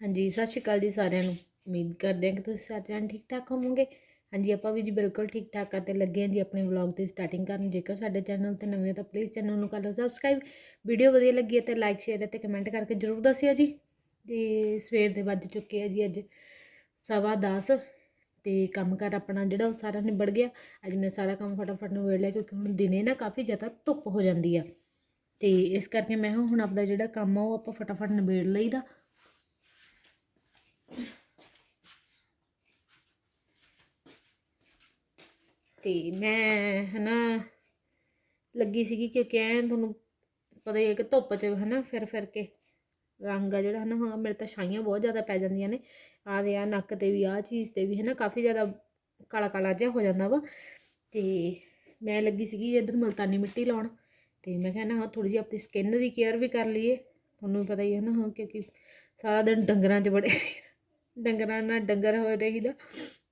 ਹਾਂਜੀ, ਸਤਿ ਸ਼੍ਰੀ ਅਕਾਲ ਜੀ ਸਾਰਿਆਂ ਨੂੰ। ਉਮੀਦ ਕਰਦੇ ਹਾਂ ਕਿ ਤੁਸੀਂ ਸਾਰੇ ਜਣ ਠੀਕ ਠਾਕ ਹੋਵੋਗੇ। ਹਾਂਜੀ, ਆਪਾਂ ਵੀ ਜੀ ਬਿਲਕੁਲ ਠੀਕ ਠਾਕ ਆ ਤੇ ਲੱਗੇ ਹਾਂ ਜੀ ਆਪਣੇ ਵਲੌਗ ਦੀ ਸਟਾਰਟਿੰਗ ਕਰਨ। ਜੇਕਰ ਸਾਡੇ ਚੈਨਲ ਤੇ ਨਵੇਂ ਹੋ ਤਾਂ ਪਲੀਜ਼ ਚੈਨਲ ਨੂੰ ਕਰ ਲਓ ਸਬਸਕ੍ਰਾਈਬ ਵੀਡੀਓ ਵਧੀਆ ਲੱਗੀ ਹੈ ਤੇ ਲਾਈਕ ਸ਼ੇਅਰ ਅਤੇ ਕਮੈਂਟ ਕਰਕੇ ਜਰੂਰ ਦੱਸਿਓ ਜੀ। ਤੇ ਸਵੇਰ ਦੇ ਵੱਜ ਚੁੱਕੇ ਆ ਜੀ ਅੱਜ ਸਵਾ 10 ਤੇ ਕੰਮ ਕਰ ਆਪਣਾ ਜਿਹੜਾ ਉਹ ਸਾਰਾ ਨਿਬੜ ਗਿਆ। ਅੱਜ ਮੈਂ ਸਾਰਾ ਕੰਮ ਫਟਾਫਟ ਨਿਬੇੜ ਲਿਆ ਕਿਉਂਕਿ ਹੁਣ ਦਿਨੇ ਨਾ ਕਾਫੀ ਜ਼ਿਆਦਾ ਧੁੱਪ ਹੋ ਜਾਂਦੀ ਆ। ਤੇ ਇਸ ਕਰਕੇ ਮੈਂ ਹੁਣ ਆਪਦਾ ਜਿਹੜਾ ਕੰਮ ਆ ਉਹ ਆਪਾਂ ਫਟਾਫਟ ਨਿਬੇੜ ਲਈਦਾ। ਤੇ ਮੈਂ ਹਨਾ ਲੱਗੀ ਸੀਗੀ ਕਿਉਂਕਿ ਐ ਤੁਹਾਨੂੰ ਪਤਾ ਹੀ ਹੈ ਕਿ ਧੁੱਪ 'ਚ ਹਨਾ ਫਿਰ ਫਿਰ ਕੇ ਰੰਗ ਆ ਜਿਹੜਾ ਹਨਾ, ਹਾਂ, ਮੇਰੇ ਤਾਂ ਛਾਈਆਂ ਬਹੁਤ ਜ਼ਿਆਦਾ ਪੈ ਜਾਂਦੀਆਂ ਨੇ। ਆਹ ਦੇ ਆ ਨੱਕ ਤੇ ਵੀ, ਆਹ ਚੀਜ਼ ਤੇ ਵੀ ਹਨਾ ਕਾਫੀ ਜ਼ਿਆਦਾ ਕਾਲਾ ਕਾਲਾ ਜਿਹਾ ਹੋ ਜਾਂਦਾ ਵਾ। ਤੇ ਮੈਂ ਲੱਗੀ ਸੀਗੀ ਇੱਧਰ ਮਲਤਾਨੀ ਮਿੱਟੀ ਲਾਉਣ ਤੇ ਮੈਂ ਕਿਹਾ ਨਾ, ਹਾਂ ਥੋੜੀ ਜਿਹੀ ਆਪਣੀ ਸਕਿਨ ਦੀ ਕੇਅਰ ਵੀ ਕਰ ਲਈਏ। ਤੁਹਾਨੂੰ ਵੀ ਪਤਾ ਹੀ ਹੈ ਨਾ, ਹਾਂ, ਕਿਉਂਕਿ ਸਾਰਾ ਦਿਨ ਡੰਗਰਾਂ 'ਚ ਬੜੇ ਡੰਗਰਾਂ ਨਾਲ ਡੰਗਰ ਹੋ ਰਹੀਦਾ।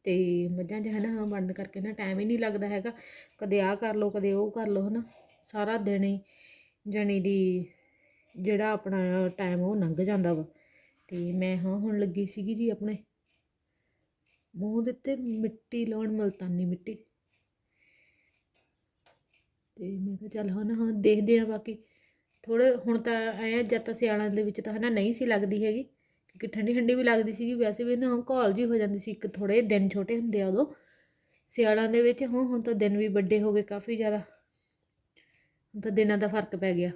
ਤੇ ਮੱਝਾਂ 'ਚ ਹਨਾ ਹਾਂ ਬੰਦ ਕਰਕੇ ਨਾ ਟਾਈਮ ਹੀ ਨਹੀਂ ਲੱਗਦਾ ਹੈਗਾ। ਕਦੇ ਆਹ ਕਰ ਲਓ, ਕਦੇ ਉਹ ਕਰ ਲਓ ਹਨਾ। ਸਾਰਾ ਦਿਨ ਹੀ ਜਣੀ ਦੀ ਜਿਹੜਾ ਆਪਣਾ ਟਾਈਮ ਉਹ ਲੰਘ ਜਾਂਦਾ ਵਾ। ਤੇ ਮੈਂ ਹਾਂ, ਹੁਣ ਲੱਗੀ ਸੀਗੀ ਜੀ ਆਪਣੇ। ਮੂੰਹ ਦੇ ਉੱਤੇ ਮਿੱਟੀ ਲਾਉਣ, ਮਲਤਾਨੀ ਮਿੱਟੀ। ਤੇ ਮੈਂ ਕਿਹਾ ਚੱਲ ਹੁਣ ਹਾਂ, ਦੇਖਦੇ ਆ ਬਾਕੀ। ਥੋੜੇ ਹੁਣ ਤਾਂ ਐ ਜਦ ਤਾਂ ਸਿਆਲਾਂ ਦੇ ਵਿੱਚ ਤਾਂ ਹਨਾ, ਨਹੀਂ ਸੀ ਲੱਗਦੀ ਹੈਗੀ। ਕਿਉਂਕਿ ਠੰਡੀ ਠੰਡੀ ਵੀ ਲੱਗਦੀ ਸੀਗੀ, ਵੈਸੇ ਵੀ ਨਾ ਘੋਲ ਜੀ ਹੋ ਜਾਂਦੀ ਸੀ, ਇੱਕ ਥੋੜੇ ਦਿਨ ਛੋਟੇ ਹੁੰਦੇ ਆ ਉਦੋਂ। ਸਿਆਲਾਂ ਦੇ ਵਿੱਚ ਹਾਂ ਹੁਣ ਤਾਂ ਦਿਨ ਵੀ ਵੱਡੇ ਹੋ ਗਏ ਕਾਫੀ ਜ਼ਿਆਦਾ। ਹੁਣ ਤਾਂ ਦਿਨਾਂ ਦਾ ਫ਼ਰਕ ਪੈ ਗਿਆ।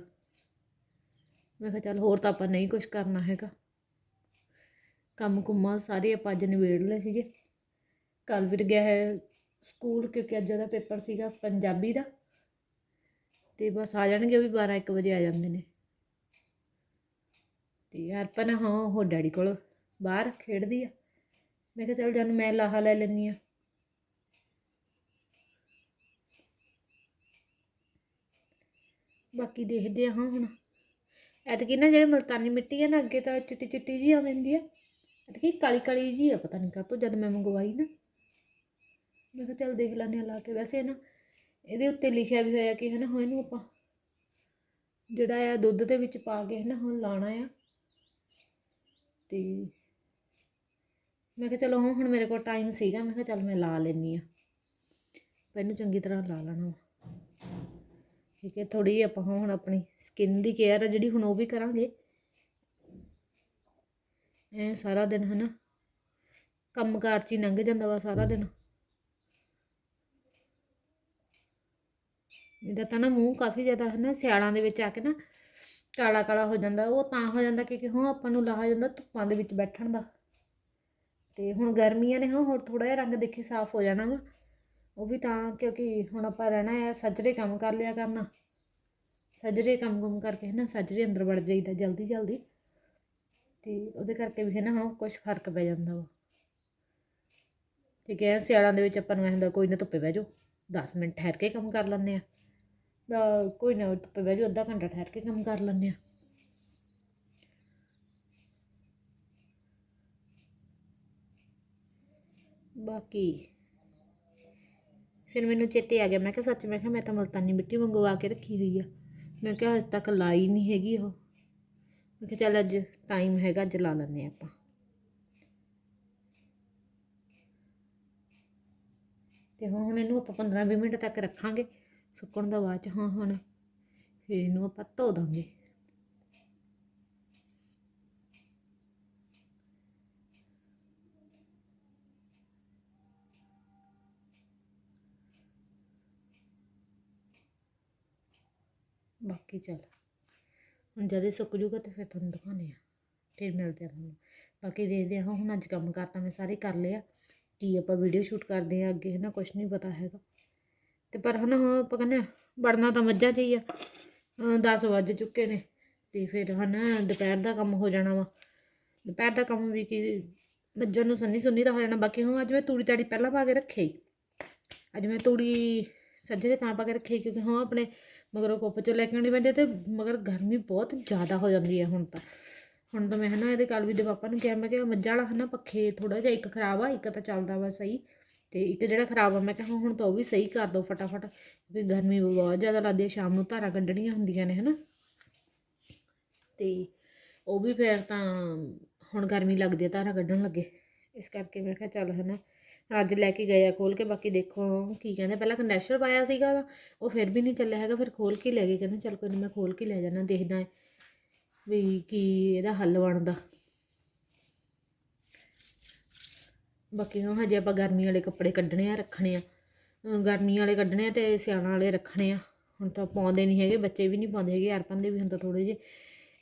ਮੈਂ ਕਿਹਾ ਚੱਲ ਹੋਰ ਤਾਂ ਆਪਾਂ ਨਹੀਂ ਕੁਝ ਕਰਨਾ ਹੈਗਾ। ਕੰਮ ਕੁੰਮਾਂ ਸਾਰੇ ਆਪਾਂ ਅੱਜ ਨਿਬੇੜ ਲਏ ਸੀਗੇ। ਕੱਲ ਫਿਰ ਗਿਆ ਹੈ ਸਕੂਲ, ਕਿਉਂਕਿ ਅੱਜ ਦਾ ਪੇਪਰ ਸੀਗਾ ਪੰਜਾਬੀ ਦਾ। ਤੇ ਬਸ ਆ ਜਾਣਗੇ ਉਹ ਵੀ 12 1 ਵਜੇ ਆ ਜਾਂਦੇ ਨੇ। ਤੇ ਹਰਪਨ ਹਾਂ, ਉਹ ਡੈਡੀ ਕੋਲ ਬਾਹਰ ਖੇਡਦੀ ਆ। ਮੈਂ ਕਿਹਾ, ਚੱਲ ਜਾਨ, ਮੈਂ ਲਾਹਾ ਲੈ ਲੈਣੀ ਆ। ਬਾਕੀ ਦੇਖਦੇ ਆ, ਹਾਂ, ਹੁਣ। ਐਤਕੀ ਨਾ, ਜਿਹੜੇ ਮਲਤਾਨੀ ਮਿੱਟੀ ਆ ਨਾ, ਅੱਗੇ ਤਾਂ ਚਿੱਟੀ ਚਿੱਟੀ ਜੀ ਆ ਜਾਂਦੀ ਆ। ਐਤਕੀ ਕਾਲੀ ਕਾਲੀ ਜੀ ਆ, ਪਤਾ ਨਹੀਂ ਕਾਹਤੋਂ, ਜਦ ਮੈਂ ਮੰਗਵਾਈ ਨਾ। ਮੈਂ ਕਿਹਾ, ਚੱਲ ਦੇਖ ਲੈਂਦੇ ਆ, ਲਾ ਕੇ। ਵੈਸੇ ਨਾ, ਇਹਦੇ ਉੱਤੇ ਲਿਖਿਆ ਵੀ ਹੋਇਆ ਕਿ, ਹਨਾ, ਹੁਣ ਇਹਨੂੰ ਆਪਾਂ ਜਿਹੜਾ ਆ, ਦੁੱਧ ਦੇ ਵਿੱਚ ਪਾ ਕੇ, ਹਨਾ, ਹੁਣ ਲਾਣਾ ਆ। ਤੇ ਮੈਂ ਕਿਹਾ ਚਲੋ ਹੁਣ ਮੇਰੇ ਕੋਲ ਟਾਈਮ ਸੀਗਾ, ਮੈਂ ਕਿਹਾ ਚੱਲ ਮੈਂ ਲਾ ਲੈਣੀ ਆ ਪਹਿਨੂੰ ਚੰਗੀ ਤਰ੍ਹਾਂ ਲਾ ਲੈਣਾ ਠੀਕ ਹੈ ਥੋੜੀ ਆਪਾਂ ਹੁਣ ਆਪਣੀ ਸਕਿਨ ਦੀ ਕੇਅਰ ਆ ਜਿਹੜੀ ਹੁਣ ਉਹ ਵੀ ਕਰਾਂਗੇ। ਐ ਸਾਰਾ ਦਿਨ ਹਨਾ, ਕੰਮਕਾਰ ਚ ਹੀ ਲੰਘ ਜਾਂਦਾ ਵਾ ਸਾਰਾ ਦਿਨ। ਇਹਦਾ ਤਾਂ ਨਾ ਮੂੰਹ ਕਾਫੀ ਜ਼ਿਆਦਾ ਹਨਾ, ਸਿਆਲਾਂ ਦੇ ਵਿੱਚ ਆ ਕੇ ਨਾ ਕਾਲਾ ਕਾਲਾ ਹੋ ਜਾਂਦਾ, ਉਹ ਤਾਂ ਹੋ ਜਾਂਦਾ ਕਿਉਂਕਿ ਹੁਣ ਆਪਾਂ ਨੂੰ ਲਾਹਾ ਜਾਂਦਾ ਧੁੱਪਾਂ ਦੇ ਵਿੱਚ ਬੈਠਣ ਦਾ। ਤੇ ਹੁਣ ਗਰਮੀਆਂ ਨੇ ਹਾਂ ਹੋਰ ਥੋੜਾ ਜਿਹਾ ਰੰਗ ਦੇਖੀ ਸਾਫ਼ ਹੋ ਜਾਣਾ ਵਾ। ਉਹ ਵੀ ਤਾਂ ਕਿਉਂਕਿ ਹੁਣ ਆਪਾਂ ਰਹਿਣਾ ਹੈ ਸੱਜਰੇ ਕੰਮ ਕਰ ਲਿਆ ਕਰਨਾ। ਸੱਜਰੇ ਕੰਮ ਕੰਮ ਕਰਕੇ ਹੈ ਨਾ ਸੱਜਰੇ ਅੰਦਰ ਵੜ ਜਾਈਦਾ ਜਲਦੀ ਜਲਦੀ। ਤੇ ਉਹਦੇ ਕਰਕੇ ਵੀ ਹੈ ਨਾ ਹਾਂ ਕੁਝ ਫ਼ਰਕ ਪੈ ਜਾਂਦਾ ਵਾ। ਠੀਕ ਹੈ, ਸਿਆਲਾਂ ਦੇ ਵਿੱਚ ਆਪਾਂ ਨੂੰ ਐਂ ਹੁੰਦਾ ਕੋਈ ਨਾ ਧੁੱਪੇ ਬਹਿ ਜਾਓ 10 ਮਿੰਟ ਠਹਿਰ ਕੇ ਕੰਮ ਕਰ ਲੈਂਦੇ ਆ ਦਾ ਕੋਈ ਨਾ ਧੁੱਪੇ ਬਹਿ ਜਾਓ, ਅੱਧਾ ਘੰਟਾ ਠਹਿਰ ਕੇ ਕੰਮ ਕਰ ਲੈਂਦੇ ਆ ਬਾਕੀ ਫਿਰ ਮੈਨੂੰ ਚੇਤੇ ਆ ਗਿਆ, ਮੈਂ ਕਿਹਾ ਸੱਚ, ਮੈਂ ਕਿਹਾ ਮੈਂ ਤਾਂ ਮਲਤਾਨੀ ਮਿੱਟੀ ਮੰਗਵਾ ਕੇ ਰੱਖੀ ਹੋਈ ਆ। ਮੈਂ ਕਿਹਾ ਅਜੇ ਤੱਕ ਲਾਈ ਨਹੀਂ ਹੈਗੀ ਉਹ। ਮੈਂ ਕਿਹਾ ਚੱਲ ਅੱਜ ਟਾਈਮ ਹੈਗਾ, ਅੱਜ ਲਾ ਲੈਂਦੇ ਆ ਆਪਾਂ। ਤੇ ਹੁਣ ਇਹਨੂੰ ਆਪਾਂ 15-20 ਮਿੰਟ ਤੱਕ ਰੱਖਾਂਗੇ। ਸੁੱਕਣ ਦਾ ਬਾਅਦ ਚ, ਹਾਂ, ਹੁਣ ਫਿਰ ਇਹਨੂੰ ਆਪਾਂ ਧੋ ਦਾਂਗੇ। ਬਾਕੀ ਚੱਲ, ਹੁਣ ਜਦ ਇਹ ਸੁੱਕ ਜੂਗਾ ਤੇ ਫਿਰ ਤੁਹਾਨੂੰ ਦਿਖਾਉਂਦੇ ਆ ਫਿਰ ਮਿਲਦੇ ਆ ਤੁਹਾਨੂੰ। ਬਾਕੀ ਦੇਖਦੇ ਆ ਹੁਣ ਅੱਜ ਕੰਮ ਕਰਤਾ ਮੈਂ ਸਾਰੇ ਕਰ ਲਿਆ, ਕੀ ਆਪਾਂ ਵੀਡੀਓ ਸ਼ੂਟ ਕਰਦੇ ਆ ਅੱਗੇ ਹਨਾ ਨਾ ਕੁਝ ਨਹੀਂ ਪਤਾ ਹੈਗਾ। ਤੇ ਪਰ ਹੁਣ ਹਾਂ ਆਪਾਂ ਕਹਿੰਦੇ ਵੜਨਾ ਤਾਂ ਮੱਝਾਂ 'ਚ ਹੀ ਆ। 10 ਵੱਜ ਚੁੱਕੇ ਨੇ ਤੇ ਫਿਰ ਹਨ, ਦੁਪਹਿਰ ਦਾ ਕੰਮ ਹੋ ਜਾਣਾ ਵਾ। ਦੁਪਹਿਰ ਦਾ ਕੰਮ ਵੀ ਕੀ, ਮੱਝਾਂ ਨੂੰ ਸੰਨੀ ਸੁੰਨੀ ਦਾ ਹੋ ਜਾਣਾ, ਬਾਕੀ ਹੁਣ ਅੱਜ ਮੈਂ ਤੂੜੀ ਤਾੜੀ ਪਹਿਲਾਂ ਪਾ ਕੇ ਰੱਖੀ। ਅੱਜ ਮੈਂ ਤੂੜੀ ਸੱਜਰੇ ਤਾਂ ਪਾ ਕੇ ਰੱਖੀ, ਕਿਉਂਕਿ ਹਾਂ ਆਪਣੇ ਮਗਰੋਂ ਕੁੱਪ ਚ ਲੈ ਕੇ ਆਉਣੀ ਪੈਂਦੀ ਤੇ ਮਗਰ ਗਰਮੀ ਬਹੁਤ ਜ਼ਿਆਦਾ ਹੋ ਜਾਂਦੀ ਹੈ ਹੁਣ ਤਾਂ। ਹੁਣ ਤਾਂ ਮੈਂ ਹਨਾ, ਇਹਦੇ ਕਾਲਵੀ ਦੇ ਪਾਪਾ ਨੂੰ ਕਿਹਾ, ਮੈਂ ਕਿਹਾ ਮੱਝਾਂ ਵਾਲਾ ਹਨਾ, ਪੱਖੇ ਥੋੜਾ ਜਿਹਾ ਇੱਕ ਖਰਾਬ ਆ, ਇੱਕ ਤਾਂ ਚੱਲਦਾ ਵਾ ਸਹੀ। ਤੇ ਇੱਕ ਜਿਹੜਾ ਖਰਾਬ ਆ ਮੈਂ ਕਿਹਾ ਹੁਣ ਤਾਂ ਉਹ ਵੀ ਸਹੀ ਕਰ ਦਿਓ ਫਟਾਫਟ ਕਿਉਂਕਿ ਗਰਮੀ ਬਹੁਤ ਜ਼ਿਆਦਾ ਲੱਗਦੀ ਹੈ ਸ਼ਾਮ ਨੂੰ ਧਾਰਾਂ ਕੱਢਣੀਆਂ ਹੁੰਦੀਆਂ ਨੇ ਹਨਾ? ਤੇ ਉਹ ਵੀ ਫਿਰ ਤਾਂ ਹੁਣ ਗਰਮੀ ਲੱਗਦੀ ਹੈ ਧਾਰਾਂ ਕੱਢਣ ਲੱਗੇ। ਇਸ ਕਰਕੇ ਮੈਂ ਕਿਹਾ ਚੱਲ ਹਨਾ? ਅੱਜ ਲੈ ਕੇ ਗਏ ਆ ਖੋਲ ਕੇ ਬਾਕੀ ਦੇਖੋ ਕੀ ਕਹਿੰਦੇ ਪਹਿਲਾਂ ਕੰਡੈਂਸਰ ਪਾਇਆ ਸੀਗਾ ਉਹਦਾ, ਉਹ ਫਿਰ ਵੀ ਨਹੀਂ ਚੱਲਿਆ ਹੈਗਾ ਫਿਰ ਖੋਲ ਕੇ ਲੈ ਗਏ ਕਹਿੰਦੇ ਚੱਲ ਕੋਈ ਨਹੀਂ ਮੈਂ ਖੋਲ ਕੇ ਲੈ ਜਾਣਾ ਦੇਖਦਾ ਏ ਵੀ ਕੀ ਇਹਦਾ ਹੱਲ ਬਣਦਾ। ਬਾਕੀ ਹੁਣ ਹਜੇ ਆਪਾਂ ਗਰਮੀ ਵਾਲੇ ਕੱਪੜੇ ਕੱਢਣੇ ਆ, ਰੱਖਣੇ ਆ। ਗਰਮੀ ਵਾਲੇ ਕੱਢਣੇ ਆ ਤੇ ਸਿਆਣਾ ਵਾਲੇ ਰੱਖਣੇ ਆ। ਹੁਣ ਤਾਂ ਪਾਉਂਦੇ ਨਹੀਂ ਹੈਗੇ, ਬੱਚੇ ਵੀ ਨਹੀਂ ਪਾਉਂਦੇ ਹੈਗੇ ਅਰਪਨ ਦੇ ਵੀ ਹੁਣ ਤਾਂ ਥੋੜੇ ਜਿਹੇ।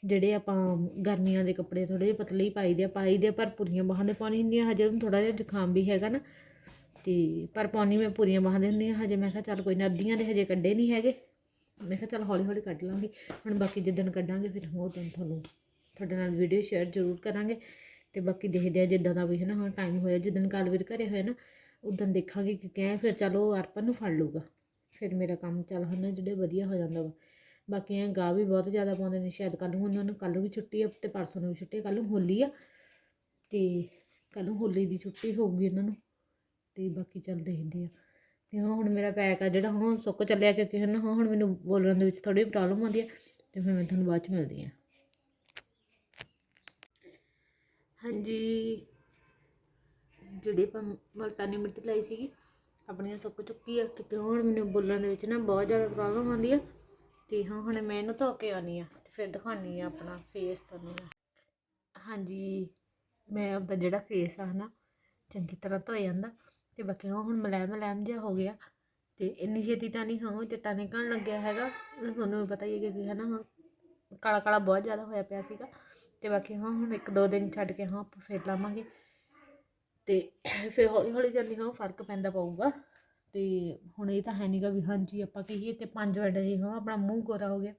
ਜਿਹੜੇ ਆਪਾਂ ਗਰਮੀਆਂ ਦੇ ਕੱਪੜੇ ਥੋੜੇ ਜਿਹੇ ਪਤਲੇ ਹੀ ਪਾਈਦੇ ਆ ਪਾਈਦੇ ਆ, ਪਰ ਪੂਰੀਆਂ ਬਾਹਾਂ ਦੇ ਪਾਉਣੀ ਹੁੰਦੀਆਂ, ਹਜੇ ਉਹਨੂੰ ਥੋੜਾ ਜਿਹਾ ਜ਼ੁਕਾਮ ਵੀ ਹੈਗਾ ਨਾ। ਤੇ ਪਰ ਪਾਉਣੀ ਮੈਂ ਪੂਰੀਆਂ ਬਾਹਾਂ ਦੇ ਹੁੰਦੀਆਂ, ਹਜੇ ਮੈਂ ਕਿਹਾ ਚੱਲ ਕੋਈ ਨਾ, ਅੱਧੀਆਂ ਦੇ ਹਜੇ ਕੱਢੇ ਨਹੀਂ ਹੈਗੇ। ਮੈਂ ਕਿਹਾ ਚੱਲ ਹੌਲੀ ਹੌਲੀ ਕੱਢ ਲਾਂਗੀ। ਹੁਣ ਬਾਕੀ ਜਿੱਦਣ ਕੱਢਾਂਗੇ, ਫਿਰ ਉਹ ਦਿਨ ਤੁਹਾਨੂੰ ਤੁਹਾਡੇ ਨਾਲ ਵੀਡੀਓ ਸ਼ੇਅਰ ਜ਼ਰੂਰ ਕਰਾਂਗੇ। ਤੇ ਬਾਕੀ ਦੇਖਦੇ ਆ ਜਿੱਦਾਂ ਦਾ ਵੀ ਹੈ ਨਾ ਹੁਣ ਟਾਈਮ ਹੋਇਆ, ਜਿੱਦਣ ਕਾਲਵੀਰ ਘਰੇ ਹੋਇਆ ਨਾ ਉਦੋਂ ਦੇਖਾਂਗੇ ਕਿ ਕਿਵੇਂ, ਫਿਰ ਚਲੋ ਅਰਪਨ ਨੂੰ ਫੜ ਲੂਗਾ ਫਿਰ ਮੇਰਾ ਕੰਮ ਚੱਲ ਹਨਾ, ਜਿਹੜੇ ਵਧੀਆ ਹੋ ਜਾਂਦਾ ਵਾ। ਬਾਕੀ ਇਹ ਗਾ ਵੀ ਬਹੁਤ ਜ਼ਿਆਦਾ ਪਾਉਂਦੇ ਨੇ, ਸ਼ਾਇਦ ਕੱਲ੍ਹ ਨੂੰ ਉਹਨਾਂ ਨੂੰ, ਕੱਲ੍ਹ ਨੂੰ ਵੀ ਛੁੱਟੀ ਆ ਤੇ ਪਰਸੋਂ ਨੂੰ ਵੀ ਛੁੱਟੀ ਆ, ਕੱਲ੍ਹ ਨੂੰ ਹੋਲੀ ਆ। ਤੇ ਕੱਲ੍ਹ ਨੂੰ ਹੋਲੀ ਦੀ ਛੁੱਟੀ ਹੋਊਗੀ ਇਹਨਾਂ ਨੂੰ, ਤੇ ਬਾਕੀ ਚੱਲ ਦੇਖਦੇ ਆ। ਤੇ ਹਾਂ, ਹੁਣ ਮੇਰਾ ਪੈਕ ਆ ਜਿਹੜਾ, ਹੁਣ ਸੁੱਕ ਚੱਲਿਆ ਕਿਉਂਕਿ ਹਨ, ਹੁਣ ਮੈਨੂੰ ਬੋਲਣ ਦੇ ਵਿੱਚ ਥੋੜੀ ਪ੍ਰੋਬਲਮ ਆਉਂਦੀ ਆ, ਤੇ ਫਿਰ ਮੈਂ ਤੁਹਾਨੂੰ ਬਾਅਦ ਚ ਮਿਲਦੀ ਆ। ਹਾਂਜੀ। ਜਿਹੜੀ ਆਪਾਂ ਮਲਤਾਨੀ ਮਿੱਟੀ ਲਾਈ ਸੀਗੀ, ਆਪਣੀਆਂ ਸੁੱਕ ਚੁੱਕੀ ਆ। ਕਿਉਂਕਿ ਹੁਣ ਮੈਨੂੰ ਬੋਲਣ ਦੇ ਵਿੱਚ ਨਾ ਬਹੁਤ ਜ਼ਿਆਦਾ ਪ੍ਰੋਬਲਮ ਆਉਂਦੀ ਆ। ਤੇ ਹਾਂ, ਹੁਣ ਮੈਂ ਇਹਨੂੰ ਧੋ ਕੇ ਆਉਣੀ ਆ ਤੇ ਫਿਰ ਦਿਖਾਉਣੀ ਆ ਆਪਣਾ ਫੇਸ ਤੁਹਾਨੂੰ ਹਾਂਜੀ, ਮੈਂ ਆਪਦਾ ਜਿਹੜਾ ਫੇਸ ਆ ਨਾ ਚੰਗੀ ਤਰ੍ਹਾਂ ਧੋ ਜਾਂਦਾ। ਤੇ ਬਾਕੀ ਹਾਂ ਹੁਣ ਮਲੈਮ ਮਲੈਮ ਜਿਹਾ ਹੋ ਗਿਆ। ਤੇ ਇੰਨੀ ਛੇਤੀ ਤਾਂ ਨਹੀਂ, ਹਾਂ ਚਿੱਟਾ ਨਿਕਲਣ ਲੱਗਿਆ ਹੈਗਾ। ਤੁਹਾਨੂੰ ਪਤਾ ਹੀ ਹੈ ਕਿ ਹੈ ਨਾ ਹਾਂ ਕਾਲਾ ਕਾਲਾ ਬਹੁਤ ਜ਼ਿਆਦਾ ਹੋਇਆ ਪਿਆ ਸੀਗਾ। ਤੇ ਬਾਕੀ ਹਾਂ, ਹੁਣ ਇੱਕ ਦੋ ਦਿਨ ਛੱਡ ਕੇ ਹਾਂ, ਆਪਾਂ ਫੇਰ ਲਾਵਾਂਗੇ। ਤੇ ਫਿਰ ਹੌਲੀ ਹੌਲੀ ਜਾਂਦੀ ਹਾਂ, ਫ਼ਰਕ ਪੈਂਦਾ ਪਊਗਾ। ਤੇ ਹੁਣ ਇਹ ਤਾਂ ਹੈ ਨਹੀਂਗਾ ਵੀ ਹਾਂਜੀ, ਆਪਾਂ ਕਹੀਏ ਤੇ 5 ਮਿੰਟ ਜੀ ਹਾਂ, ਆਪਣਾ ਮੂੰਹ ਗੋਰਾ ਹੋ ਗਿਆ।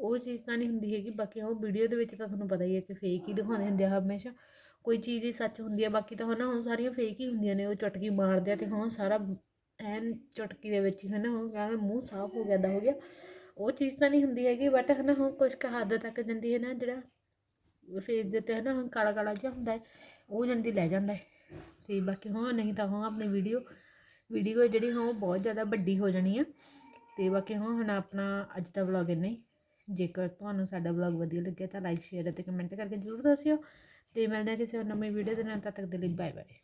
ਉਹ ਚੀਜ਼ ਤਾਂ ਨਹੀਂ ਹੁੰਦੀ ਹੈਗੀ, ਬਾਕੀ ਉਹ ਵੀਡੀਓ ਦੇ ਵਿੱਚ ਤਾਂ ਤੁਹਾਨੂੰ ਪਤਾ ਹੀ ਹੈ ਕਿ ਫੇਕ ਹੀ ਦਿਖਾਉਂਦੇ ਹੁੰਦੇ ਆ ਹਮੇਸ਼ਾ। ਕੋਈ ਚੀਜ਼ ਹੀ ਸੱਚ ਹੁੰਦੀ ਆ, ਬਾਕੀ ਤਾਂ ਹਨਾ ਹੁਣ ਸਾਰੀਆਂ ਫੇਕ ਹੀ ਹੁੰਦੀਆਂ ਨੇ, ਉਹ ਚੁਟਕੀ ਮਾਰਦੇ ਆ ਤੇ ਹਾਂ, ਸਾਰਾ ਐਨ ਚੁਟਕੀ ਦੇ ਵਿੱਚ ਹੀ ਹਨਾ ਹੁਣ ਕਹਿੰਦੇ ਮੂੰਹ ਸਾਫ਼ ਹੋ ਗਿਆ ਦਾ ਹੋ ਗਿਆ। ਉਹ ਚੀਜ਼ ਤਾਂ ਨਹੀਂ ਹੁੰਦੀ ਹੈਗੀ ਬਟ ਹਨਾ ਹੁਣ ਕੁਝ ਕੁ ਹੱਦ ਤੱਕ ਜਾਂਦੀ ਹੈ ਨਾ, ਜਿਹੜਾ ਫੇਸ ਦੇ ਉੱਤੇ ਹੈ ਨਾ ਕਾਲਾ ਕਾਲਾ ਜਿਹਾ ਹੁੰਦਾ ਹੈ, ਉਹ ਜਲਦੀ ਲੈ ਜਾਂਦਾ ਹੈ। ਤੇ ਬਾਕੀ ਹਾਂ, ਨਹੀਂ ਤਾਂ ਹਾਂ, ਆਪਣੀ ਵੀਡੀਓ ਵੀਡੀਓ ਜਿਹੜੀ, ਹਾਂ, ਉਹ ਬਹੁਤ ਜ਼ਿਆਦਾ ਵੱਡੀ ਹੋ ਜਾਣੀ ਆ ਤੇ ਬਾਕੀ ਹਾਂ, ਹੁਣ ਆਪਣਾ ਅੱਜ ਦਾ ਵਲੌਗ ਇੰਨਾ ਹੀ। ਜੇਕਰ ਤੁਹਾਨੂੰ ਸਾਡਾ ਵਲੌਗ ਵਧੀਆ ਲੱਗਿਆ ਤਾਂ ਲਾਈਕ ਸ਼ੇਅਰ ਅਤੇ ਕਮੈਂਟ ਕਰਕੇ ਜ਼ਰੂਰ ਦੱਸਿਓ। ਤੇ ਮਿਲਦੇ ਹਾਂ ਕਿਸੇ ਹੋਰ ਨਵੀਂ ਵੀਡੀਓ ਦੇ ਨਾਲ, ਤਦ ਤੱਕ ਦੇ ਲਈ ਬਾਏ ਬਾਏ